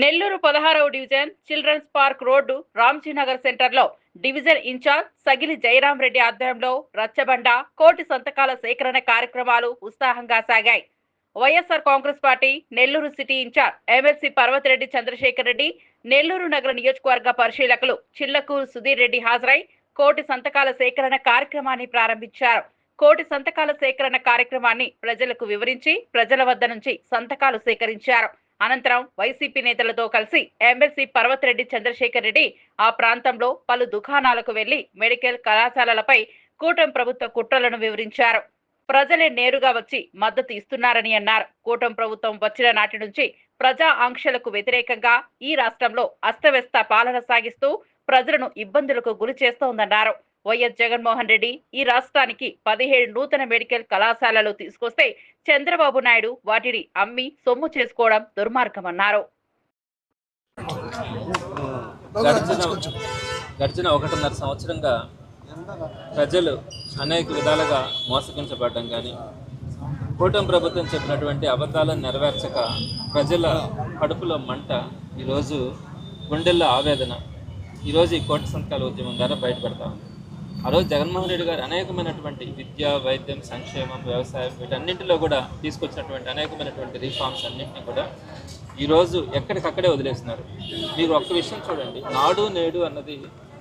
నెల్లూరు పదహారవ division children's park road Ramjinagar సెంటర్లో division in charge Sagili Jayaram Reddy ఆధ్వర్యంలో రచ్చబండ కోటి సంతకాల సేకరణ కార్యక్రమాలు ఉత్సాహంగా సాగాయి. YSR Congress party Nellore city in charge MLC Parvathireddy Chandrasekhar Reddy Nellore నగర నియోజకవర్గ పరిశీలకులు చిల్లకూరు సుధీర్ రెడ్డి హాజరై కోటి సంతకాల సేకరణ కార్యక్రమాన్ని ప్రారంభించారు. కోటి సంతకాల సేకరణ కార్యక్రమాన్ని ప్రజలకు వివరించి ప్రజల వద్ద నుంచి సంతకాలు సేకరించారు. అనంతరం వైసీపీ నేతలతో కలిసి ఎమ్మెల్సీ పర్వతరెడ్డి చంద్రశేఖర్ రెడ్డి ఆ ప్రాంతంలో పలు దుకాణాలకు వెళ్ళి మెడికల్ కళాశాలలపై కూటమి ప్రభుత్వ కుట్రలను వివరించారు. ప్రజలే నేరుగా వచ్చి మద్దతు ఇస్తున్నారని అన్నారు. కూటమి ప్రభుత్వం వచ్చిన నాటి నుంచి ప్రజా ఆంక్షలకు వ్యతిరేకంగా ఈ రాష్ట్రంలో అస్తవ్యస్త పాలన సాగిస్తూ ప్రజలను ఇబ్బందులకు గురి చేస్తోందన్నారు. వైఎస్ జగన్మోహన్ రెడ్డి ఈ రాష్ట్రానికి పదిహేడు నూతన మెడికల్ కళాశాలలు తీసుకొస్తే చంద్రబాబు నాయుడు వాటిని అమ్మి సొమ్ము చేసుకోవడం దుర్మార్గమన్నారు. గడిచిన ఒకటిన్నర సంవత్సరంగా ప్రజలు అనేక విధాలుగా మోసగించబడడం కానీ కూటమి ప్రభుత్వం చెప్పినటువంటి అబద్ధాలను నెరవేర్చక ప్రజల కడుపులో మంట ఈరోజు గుండెల్లో ఆవేదన ఈరోజు ఈ కోటి సంతకాల ఉద్యమం ద్వారా బయటపడతా ఉంది. ఆ రోజు జగన్మోహన్ రెడ్డి గారు అనేకమైనటువంటి విద్య వైద్యం సంక్షేమం వ్యవసాయం వీటన్నింటిలో కూడా తీసుకొచ్చినటువంటి అనేకమైనటువంటి రిఫార్మ్స్ అన్నింటినీ కూడా ఈరోజు ఎక్కడికక్కడే వదిలేస్తున్నారు. మీరు ఒక్క విషయం చూడండి. నాడు నేడు అన్నది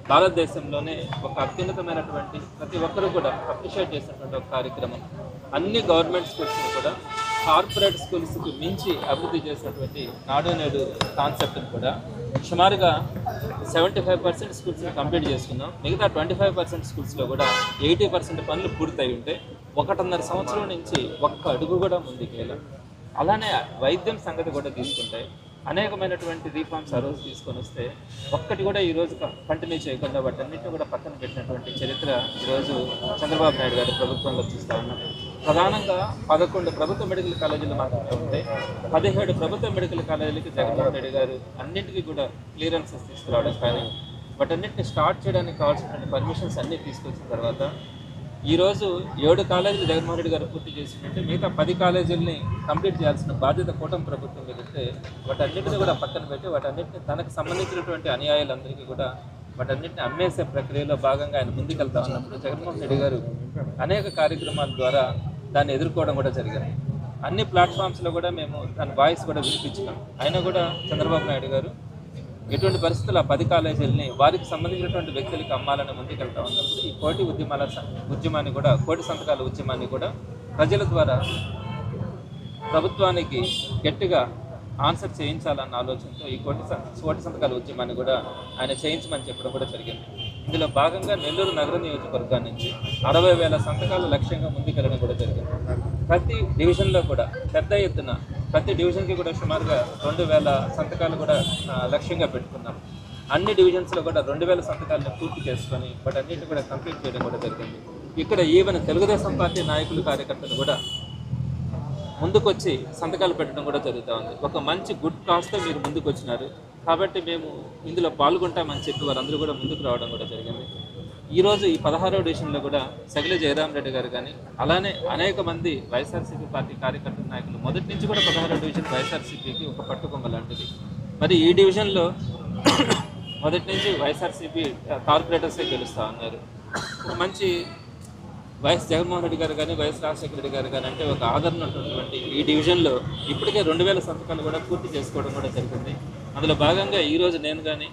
భారతదేశంలోనే ఒక అత్యున్నతమైనటువంటి ప్రతి ఒక్కరూ కూడా అప్రిషియేట్ చేసినటువంటి ఒక కార్యక్రమం. అన్ని గవర్నమెంట్ స్కూల్స్ కూడా కార్పొరేట్ స్కూల్స్కి మించి అభివృద్ధి చేసినటువంటి నాడు నేడు కాన్సెప్ట్ని కూడా సుమారుగా సెవెంటీ ఫైవ్ పర్సెంట్ స్కూల్స్ని కంప్లీట్ చేసుకున్నాం మిగతా ట్వంటీ ఫైవ్ పర్సెంట్ స్కూల్స్లో కూడా ఎయిటీ పర్సెంట్ పనులు పూర్తయి ఉంటే ఒకటిన్నర సంవత్సరం నుంచి ఒక్క అడుగు కూడా ముందుకు అలానే వైద్యం సంగతి కూడా తీసుకుంటే అనేకమైనటువంటి రీఫార్మ్స్ ఆ రోజు తీసుకొని వస్తే ఒక్కటి కూడా ఈ కంటిన్యూ చేయకుండా వాటన్నిటిని కూడా పక్కన పెట్టినటువంటి చరిత్ర ఈరోజు చంద్రబాబు నాయుడు గారి ప్రభుత్వంలో చూస్తూ ఉన్నాం. ప్రధానంగా పదకొండు ప్రభుత్వ మెడికల్ కాలేజీలు మాత్రమే ఉంటే పదిహేడు ప్రభుత్వ మెడికల్ కాలేజీలకి జగన్మోహన్ రెడ్డి గారు అన్నింటికీ కూడా క్లియరెన్సెస్ తీసుకురావడం కానీ వాటన్నిటిని స్టార్ట్ చేయడానికి కావాల్సినటువంటి పర్మిషన్స్ అన్నీ తీసుకొచ్చిన తర్వాత ఈరోజు ఏడు కాలేజీలు జగన్మోహన్ రెడ్డి గారు పూర్తి చేసినట్టు మిగతా పది కాలేజీలని కంప్లీట్ చేయాల్సిన బాధ్యత కూటమి ప్రభుత్వం మీద ఉంటే వాటన్నిటిని కూడా పక్కన పెట్టి వాటన్నిటిని తనకు సంబంధించినటువంటి అన్యాయాలందరికీ కూడా వాటన్నిటిని అమ్మేసే ప్రక్రియలో భాగంగా ఆయన ముందుకెళ్తా ఉన్నప్పుడు జగన్మోహన్ రెడ్డి గారు అనేక కార్యక్రమాల ద్వారా దాన్ని ఎదుర్కోవడం కూడా జరిగింది. అన్ని ప్లాట్ఫామ్స్లో కూడా మేము దాని వాయిస్ కూడా వినిపించినాం. అయినా కూడా చంద్రబాబు నాయుడు గారు ఎటువంటి పరిస్థితుల్లో పది కాలేజీలని వారికి సంబంధించినటువంటి వ్యక్తులకి అమ్మాలని ముందుకెళ్తా ఉన్నప్పుడు ఈ కోటి ఉద్యమాల ఉద్యమాన్ని కూడా కోటి సంతకాల ఉద్యమాన్ని కూడా ప్రజల ద్వారా ప్రభుత్వానికి గట్టిగా ఆన్సర్ చేయించాలన్న ఆలోచనతో ఈ కోటి స- కోటి సంతకాల ఉద్యమాన్ని కూడా ఆయన చేయించమని చెప్పడం కూడా జరిగింది. ఇందులో భాగంగా నెల్లూరు నగర నియోజకవర్గం నుంచి అరవై వేల సంతకాల లక్ష్యంగా ముందుకెళ్ళడం కూడా జరిగింది. ప్రతి డివిజన్లో కూడా పెద్ద ఎత్తున ప్రతి డివిజన్కి కూడా సుమారుగా రెండు వేల సంతకాలు కూడా లక్ష్యంగా పెట్టుకున్నాం. అన్ని డివిజన్స్లో కూడా రెండు వేల సంతకాలను పూర్తి చేసుకొని వాటన్నిటిని కూడా కంప్లీట్ చేయడం కూడా జరిగింది. ఇక్కడ ఈవెన్ తెలుగుదేశం పార్టీ నాయకులు కార్యకర్తలు కూడా ముందుకొచ్చి సంతకాలు పెట్టడం కూడా జరుగుతూ ఉంది. ఒక మంచి గుడ్ కాస్తో మీరు ముందుకు వచ్చినారు కాబట్టి మేము ఇందులో పాల్గొంటామని చెప్పి వారందరూ కూడా ముందుకు రావడం కూడా జరిగింది. ఈరోజు ఈ పదహారవ డివిజన్లో కూడా సగిలి జయరాం రెడ్డి గారు కానీ అలానే అనేక మంది వైఎస్ఆర్సీపీ పార్టీ కార్యకర్తల నాయకులు మొదటి నుంచి కూడా పదహారవ డివిజన్ వైఎస్ఆర్సీపీకి ఒక పట్టుకొమ్మ లాంటిది. మరి ఈ డివిజన్లో మొదటి నుంచి వైఎస్ఆర్సీపీ కార్పొరేటర్సే గెలుస్తూ ఉన్నారు. ఒక మంచి వైఎస్ జగన్మోహన్ రెడ్డి గారు కానీ వైఎస్ రాజశేఖర రెడ్డి గారు కానీ అంటే ఒక ఆదరణ ఉన్నటువంటి ఈ డివిజన్లో ఇప్పటికే రెండు వేల సంతకాలు కూడా పూర్తి చేసుకోవడం కూడా జరిగింది. అందులో భాగంగా ఈరోజు నేను కానీ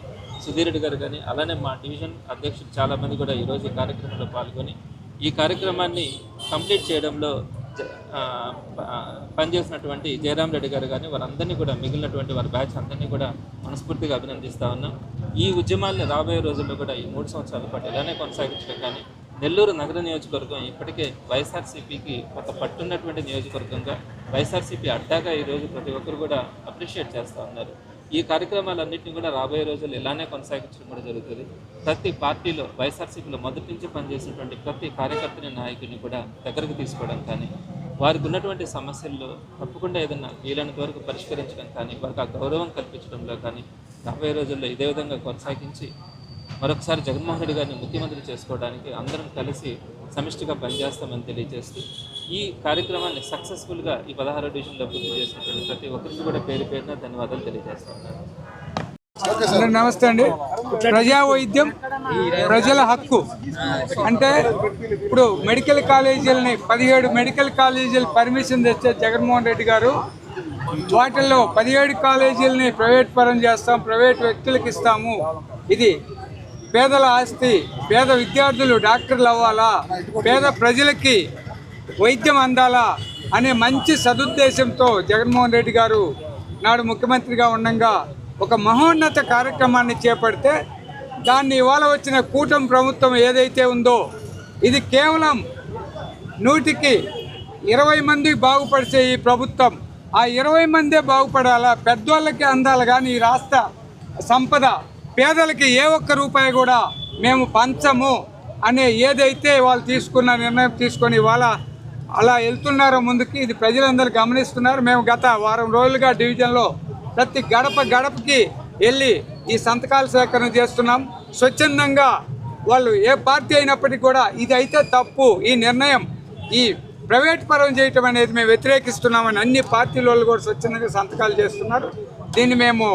సుధీర్ రెడ్డి గారు కానీ అలానే మా డివిజన్ అధ్యక్షులు చాలామంది కూడా ఈరోజు ఈ కార్యక్రమంలో పాల్గొని ఈ కార్యక్రమాన్ని కంప్లీట్ చేయడంలో పనిచేసినటువంటి జయరాం రెడ్డి గారు కానీ వారందరినీ కూడా మిగిలినటువంటి వారి బ్యాచ్ అందరినీ కూడా మనస్ఫూర్తిగా అభినందిస్తూ ఉన్నాం. ఈ ఉద్యమాల్ని రాబోయే రోజుల్లో కూడా ఈ మూడు సంవత్సరాల పాటు ఇలానే కొనసాగించడం కానీ నెల్లూరు నగర నియోజకవర్గం ఇప్పటికే వైఎస్ఆర్సీపీకి ఒక పట్టున్నటువంటి నియోజకవర్గంగా వైఎస్ఆర్సీపీ అడ్డాగా ఈరోజు ప్రతి ఒక్కరు కూడా అప్రిషియేట్ చేస్తూ ఉన్నారు. ఈ కార్యక్రమాలన్నింటినీ కూడా రాబోయే రోజుల్లో ఇలానే కొనసాగించడం కూడా జరుగుతుంది. ప్రతి పార్టీలో వైఎస్ఆర్సీపీలో మొదటి నుంచి పనిచేసినటువంటి ప్రతి కార్యకర్తని నాయకుడిని కూడా దగ్గరకు తీసుకోవడం కానీ వారికి ఉన్నటువంటి సమస్యల్లో తప్పకుండా ఏదన్నా వీలైనంత వరకు పరిష్కరించడం కానీ వారికి ఆ గౌరవం కల్పించడంలో కానీ రాబోయే రోజుల్లో ఇదే విధంగా కొనసాగించి మరొకసారి జగన్మోహన్ రెడ్డి గారిని ముఖ్యమంత్రి చేసుకోవడానికి అందరం కలిసి సమిష్టిగా పనిచేస్తామని తెలియజేస్తూ ఈ కార్యక్రమాన్ని సక్సెస్ఫుల్గా ఈ పదహారు డివిజన్లో పూర్తి చేసినటువంటి ప్రతి ఒక్కరికి కూడా పేరు పేరున ధన్యవాదాలు తెలియజేస్తున్నాను. నమస్తే అండి. ప్రజా వైద్యం ప్రజల హక్కు. అంటే ఇప్పుడు మెడికల్ కాలేజీలని పదిహేడు మెడికల్ కాలేజీలు పర్మిషన్ తెచ్చే జగన్మోహన్ రెడ్డి గారు వాటిల్లో పదిహేడు కాలేజీలని ప్రైవేట్ పరం చేస్తాం ప్రైవేట్ వ్యక్తులకు ఇస్తాము. ఇది పేదల ఆస్తి పేద విద్యార్థులు డాక్టర్లు అవ్వాలా? పేద ప్రజలకి వైద్యం అందాలా? అనే మంచి సదుద్దేశంతో జగన్మోహన్ రెడ్డి గారు నాడు ముఖ్యమంత్రిగా ఉండగా ఒక మహోన్నత కార్యక్రమాన్ని చేపడితే దాన్ని ఇవాళ వచ్చిన కూటమి ప్రభుత్వం ఏదైతే ఉందో ఇది కేవలం నూటికి ఇరవై మంది బాగుపడిచే ఈ ప్రభుత్వం ఆ ఇరవై మందే బాగుపడాలా? పెద్దవాళ్ళకి అందాలి కానీ ఈ రాష్ట్ర సంపద పేదలకి ఏ ఒక్క రూపాయి కూడా మేము పంచము అనే ఏదైతే వాళ్ళు తీసుకున్న నిర్ణయం తీసుకొని ఇవాళ అలా వెళ్తున్నారో ముందుకి ఇది ప్రజలందరూ గమనిస్తున్నారు. మేము గత వారం రోజులుగా డివిజన్లో ప్రతి గడప గడపకి వెళ్ళి ఈ సంతకాల సేకరణ చేస్తున్నాం. స్వచ్ఛందంగా వాళ్ళు ఏ పార్టీ అయినప్పటికీ కూడా ఇది అయితే తప్పు. ఈ నిర్ణయం ఈ ప్రైవేట్ పరం చేయటం అనేది మేము వ్యతిరేకిస్తున్నామని అన్ని పార్టీల వాళ్ళు కూడా స్వచ్ఛందంగా సంతకాలు చేస్తున్నారు. దీన్ని మేము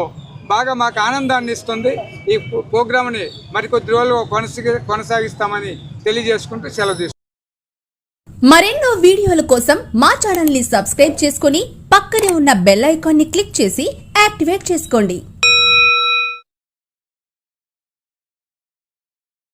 బాగా మాకు ఆనందాన్ని ఇస్తుంది. ఈ ప్రోగ్రామ్ని మరికొద్ది రోజులు కొనసాగి కొనసాగిస్తామని తెలియజేసుకుంటూ సెలవు తీసుకుంటాం మరెన్నో వీడియోల కోసం మా ఛానల్ని సబ్స్క్రైబ్ చేసుకుని పక్కనే ఉన్న బెల్ ఐకాన్ని క్లిక్ చేసి యాక్టివేట్ చేసుకోండి.